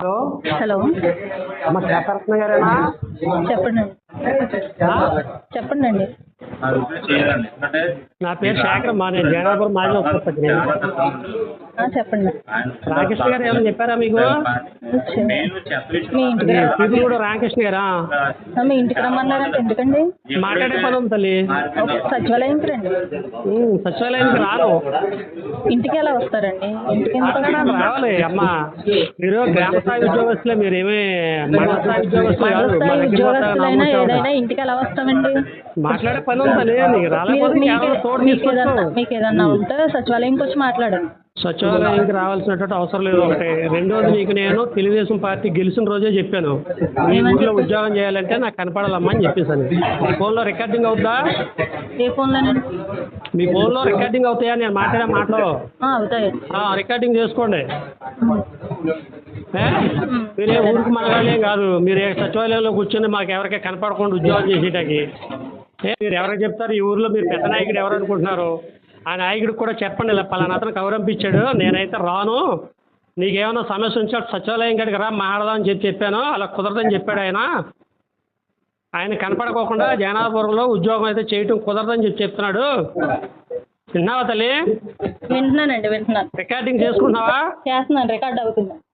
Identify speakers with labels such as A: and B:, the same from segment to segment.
A: Hello?
B: Hello. చెప్పండి? చెప్పండి అండి.
A: నా పేరు శేఖర్ మా నేను జగన్నాపురం మాజీ ఉపస్థితి
B: ఆ, చెప్పండి.
A: రామకృష్ణ గారు ఏమైనా చెప్పారా మీకు? కూడా రామకృష్ణ గారా?
B: మీ ఇంటికి రమ్మన్నారంటే ఎందుకండి?
A: మాట్లాడే పని ఉంది తల్లి.
B: ఓకే, సచివాలయంకి రండి.
A: సచివాలయానికి రాను.
B: ఇంటికి ఎలా వస్తారండి? ఇంటికి?
A: రావాలి అమ్మా. మీరు గ్రామ స్థాయి ఉద్యోగస్తులే మీరు ఏమి మండల స్థాయి ఉద్యోగస్తులు కాదు
B: ఉద్యోగస్తులైనా ఏదైనా ఇంటికి ఎలా వస్తామండి?
A: మాట్లాడే పని ఉంది
B: మీకు మీకు ఏదన్నా మీకు ఉంటే సచివాలయంకి వచ్చి మాట్లాడండి.
A: సచివాలయానికి రావాల్సినటువంటి అవసరం లేదు. ఒకటి రెండోది నీకు నేను తెలుగుదేశం పార్టీ గెలిచిన రోజే చెప్పాను.
B: చెప్పారు?
A: ఉద్యోగం చేయాలంటే నాకు కనపడాలమ్మా అని చెప్పేసాను మీ ఫోన్లో రికార్డింగ్ అవుతుందా
B: ఏ ఫోన్లోనండి
A: మీ ఫోన్లో రికార్డింగ్ అవుతాయా? నేను మాట్లాడే మాటలు.
B: ఆ,
A: రికార్డింగ్ చేసుకోండి? మీరే ఊరికి మనగాళ్ళేం కాదు. మీరు సచివాలయంలో కూర్చొని మాకు ఎవరికీ కనపడకుండా ఉద్యోగం చేసేటకి. ఏ మీరు ఎవరికి చెప్తారు ఈ ఊర్లో మీరు పెద్ద నాయకుడు ఎవరు అనుకుంటున్నారు? ఆ నాయకుడికి కూడా చెప్పండి ఇలా పలానా అతను కౌరంపించాడు నేనైతే రాను. నీకేమైనా సమస్య ఉంటే సచివాలయం కాడికి రా మాట్లాడదాం అని చెప్పి చెప్పాను అలా కుదరదని చెప్పాడు ఆయన. ఆయన కనపడకోకుండా జగన్నాథపురంలో ఉద్యోగం అయితే చేయటం కుదరదని చెప్పి చెప్తున్నాడు. విన్నావా తల్లి?
B: వింటున్నానండి వింటున్నాను.
A: రికార్డింగ్ చేసుకుంటున్నావా?
B: చేస్తున్నాను రికార్డ్ అవుతుంది.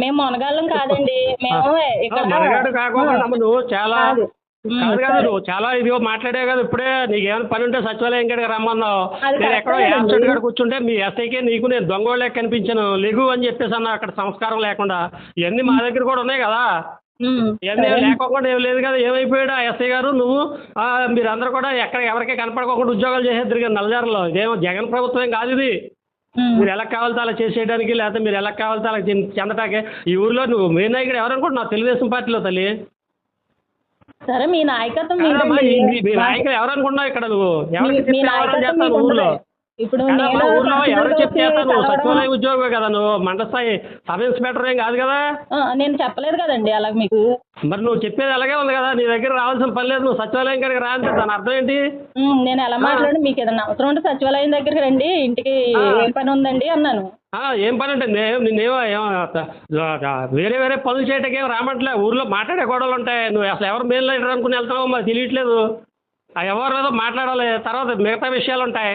B: మేము మునగాళ్ళం కాదండి. మేము ఇక్కడ
A: మనగాడు కాకుండా అమ్మ నువ్వు చాలా
B: కాదు. ఉమ్,
A: కాదు కాదు
B: సరే.
A: నువ్వు చాలా ఇదిగో మాట్లాడే కదా ఇప్పుడే. నీకు ఏమైనా పని ఉంటే సచివాలయం కాడికి రమ్మన్నావు.
B: అది
A: నేను ఎక్కడో. యాబ్సెంట్ కాడ కూర్చుంటే మీ ఎస్ఐకే నీకు నేను దొంగోళ్ళే కనిపించాను. లెగు అని చెప్పేసి అన్న అక్కడ సంస్కారం లేకుండా. ఇవన్నీ మా దగ్గర కూడా ఉన్నాయి కదా.
B: ఉమ్,
A: ఇవన్నీ
B: సరే.
A: లేకోకుండా ఏం లేదు కదా. ఏమైపోయాడు ఆ ఎస్ఐ గారు? నువ్వు ఆ, మీరందరూ కూడా ఎక్కడ ఎవరికీ కనపడకోకుండా ఉద్యోగాలు చేసేద్దరు కదా నల్లజారులో ఇదేమో జగన్ ప్రభుత్వం కాదు ఇది. మీరు ఎలా కావాలితే అలా చేసేయడానికి లేకపోతే మీరు ఎలా కావాలితే అలా చెంద- చెందటానికి ఈ ఊర్లో నువ్వు మెయిన్ నాయకుడు ఎవరనుకుంటున్నావు తెలుగుదేశం పార్టీలో తల్లి.
B: సరే మీ నాయకత్వం
A: మీ నాయకుడు ఎవరనుకుంటున్నావు ఇక్కడ నువ్వు? ఎవరికి
B: మీ- మీ
A: ఊర్లో.
B: ఇప్పుడు
A: ఊర్లో ఎవరు
B: కలవడం-
A: సచివాలయం ఉద్యోగమే కదా నువ్వు మండల స్థాయి సబ్ ఇన్స్పెక్టర్ ఏం కాదు కదా?
B: నేను చెప్పలేదు కదండి అలా మీకు.
A: మరి నువ్వు చెప్పేది అలాగే ఉంది కదా నీ దగ్గర రావాల్సిన పని లేదు నువ్వు సచివాలయం కాడికి రా అంటే దాని అర్థం ఏంటి?
B: నేను ఎలా మాట్లాడి మీకు ఏదైనా అవసరం ఉంటే సచివాలయం దగ్గరికి రండి ఇంటికి. ఏం పని ఉందండి అన్నాను.
A: ఏం పని అంటే నేను నిన్నేమో ఏమో త- వేరే వేరే పనులు చేయటం ఏం రామట్లే ఊర్లో మాట్లాడే గొడవలు ఉంటాయి నువ్వు అసలు ఎవరు మెయిన్ లీడర్ అనుకుని వెళ్తావో మాకు తెలియట్లేదు. ఆ ఎవరు ఏదో మాట్లాడాలి తర్వాత మిగతా విషయాలు ఉంటాయి.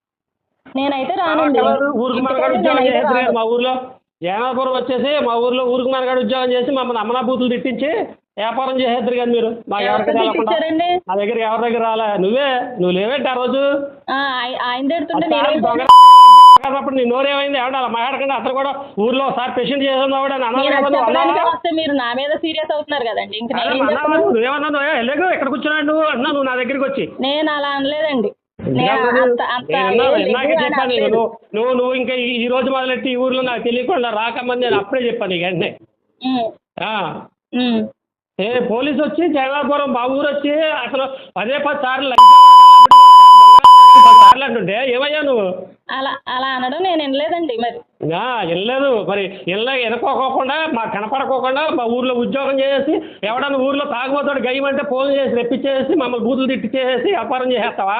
B: నేనైతే రానండి.
A: మా ఊర్లో జగన్నాథపురం వచ్చేసి మా ఊర్లో ఊరికి మనగాడు ఉద్యోగం చేసి మమ్మల్ని అమ్మనా బూతులు తిట్టించి వ్యాపారం చేసేద్దరు కదా మీరు. మా ఎవరికి? నా దగ్గర ఎవరి దగ్గర రాలే. నువ్వే నువ్వు లేవేంటి ఆ రోజు? నీ నోరేమైంది? ఎవడ? అలా మాట్లాడకుండా అతను కూడా ఊర్లో ఒకసారి పేషెంట్
B: మీరు నా మీద సీరియస్ అవుతున్నారు కదండి.
A: నువ్వు? వెళ్ళకు అన్నా నువ్వు నా దగ్గరికి వచ్చి.
B: నేను అలా అనలేదండి.
A: ఇందాకే చెప్పాను. నువ్వు నువ్వు నువ్వు ఇంకా ఈ- రోజు మొదలెట్టి ఈ ఊర్లో నాకు తెలియకుండా రాకమని నేను అప్పుడే చెప్పాను నీకు వెంటనే. ఏ పోలీసు వచ్చి జగన్నాపురం మా ఊరు వచ్చి అసలు పదే పది సార్లు సార్లు అంటుంటే ఏమయ్యా నువ్వు?
B: అలా అలా అనడం నేను వినలేదండి మరి.
A: ఆ, వెళ్ళలేదు మరి వెళ్ళ వెనుకోకోకుండా మా కనపడకోకుండా మా ఊర్లో ఉద్యోగం చేసేసి ఎవడన్నా ఊర్లో తాగుబోతాడు గయ్యమంటే ఫోన్ చేసి రెప్పించేసి మమ్మల్ని బూతులు తిట్టించేసి వ్యాపారం చేసేస్తావా?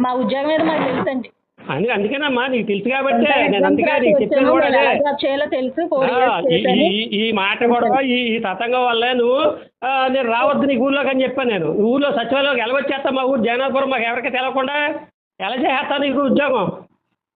B: మా ఉద్యోగం ఏదో మాకు తెలుసండి.
A: అని అందుకేనమ్మా నీకు తెలుసు కాబట్టే నేను అందుకే నీకు కూడా అదే.
B: చేయాలో తెలుసు ఫోర్
A: ఆ,
B: ఇయర్స్
A: ఈ-
B: చేశాను.
A: ఈ- ఈ మాట కూడా ఈ ఈ తతంగం వల్లే నువ్వు ఆ, నేను రావద్దు నీకు ఊర్లోకి అని చెప్పాను నేను. ఊర్లో సచివాలయంకి ఎలా వచ్చేస్తా మా ఊరు? జగన్నాథపురం మాకు ఎవరికి తెలవకుండా ఎలా చేస్తా నీకు ఉద్యోగం?